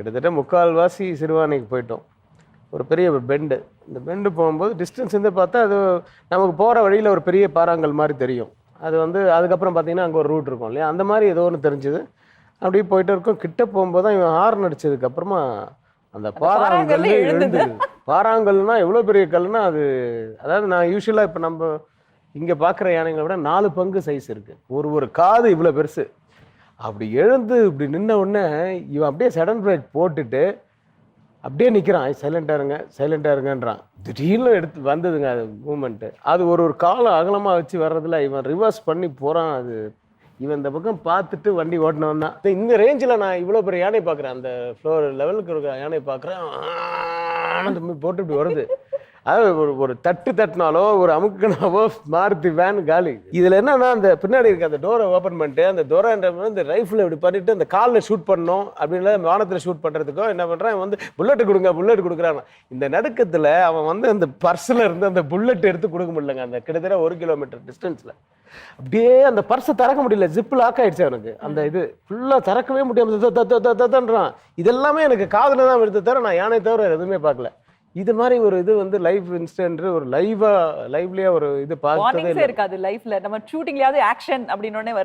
கிட்டத்தட்ட முக்கால்வாசி சிறுவானைக்கு போயிட்டோம். ஒரு பெரிய பெண்டு. இந்த பெண்டு போகும்போது டிஸ்டன்ஸ் இருந்து பார்த்தா அது நமக்கு போகிற வழியில் ஒரு பெரிய பாறாங்கல் மாதிரி தெரியும். அது வந்து அதுக்கப்புறம் பார்த்தீங்கன்னா அங்கே ஒரு ரூட் இருக்கும் இல்லையா? அந்த மாதிரி ஏதோ ஒன்று தெரிஞ்சுது. அப்படியே போயிட்டு இருக்கோம். கிட்ட போகும்போது தான் இவன் ஹார்ன் அடிச்சதுக்கு அப்புறமா அந்த பாறாங்கல் எழுந்தது. பாறாங்கல்னா எவ்வளோ பெரிய கல்லுனா அது அதாவது நான் யூஸ்வலாக இப்போ நம்ம இங்கே பார்க்குற யானைகளை விட நாலு பங்கு சைஸ் இருக்கு. ஒரு ஒரு காது இவ்வளோ பெருசு. அப்படி எழுந்து இப்படி நின்ன உடனே இவன் அப்படியே சடன் பிரேக் போட்டுட்டு அப்படியே நிற்கிறான் சைலண்டாக இருங்க சைலண்டாக இருங்கன்றான் திடீர்னு எடுத்து வந்ததுங்க அது மூமெண்ட்டு அது ஒரு ஒரு காலம் அகலமாக வச்சு வர்றதுல இவன் ரிவர்ஸ் பண்ணி போகிறான் அது இவன் இந்த பக்கம் பார்த்துட்டு வண்டி ஓட்டினவன் தான் இந்த ரேஞ்சில் நான் இவ்வளோ பெரிய யானை பார்க்குறேன் அந்த ஃப்ளோர் லெவலுக்கு இருக்க யானை பார்க்குறேன் அந்த மாதிரி போட்டு இப்படி வருது அதாவது ஒரு ஒரு தட்டு தட்டினாலோ ஒரு அமுக்குனாவோ மாருதி வேன் காலி. இதில் என்னன்னா அந்த பின்னாடி இருக்க அந்த டோரை ஓப்பன் பண்ணிட்டு அந்த டோரை இந்த ரைஃபிள் இப்படி பண்ணிட்டு அந்த காலில் ஷூட் பண்ணோம் அப்படின்னா வானத்தில் ஷூட் பண்ணுறதுக்கோ என்ன பண்ணுறான் வந்து புல்லட் கொடுங்க புல்லட் கொடுக்குறான். இந்த நடுக்கத்தில் அவன் வந்து அந்த பர்ஸில் இருந்து அந்த புல்லட் எடுத்து கொடுக்க முடியலங்க. அந்த கிட்டத்தட்ட ஒரு கிலோமீட்டர் டிஸ்டன்ஸில் அப்படியே அந்த பர்ஸை திறக்க முடியல. ஜிப் லாக் ஆயிடுச்சு அவனுக்கு. அந்த இது ஃபுல்லாக திறக்கவே முடியாமல் முடியாம இதெல்லாமே எனக்கு காதில் தான் விடுத்து தவிர நான் யானை தவிர எதுவுமே பார்க்கல. இது மாதிரி ஒரு இது வந்து லைவ் இன்ஸ்டன்ட் ஒரு லைவா லைவ்லியா ஒரு இது பார்த்ததே இருக்காது லைஃப்ல நம்ம ஷூட்டிங்லயாவது ஆக்ஷன் அப்படின்னு வருவாங்க.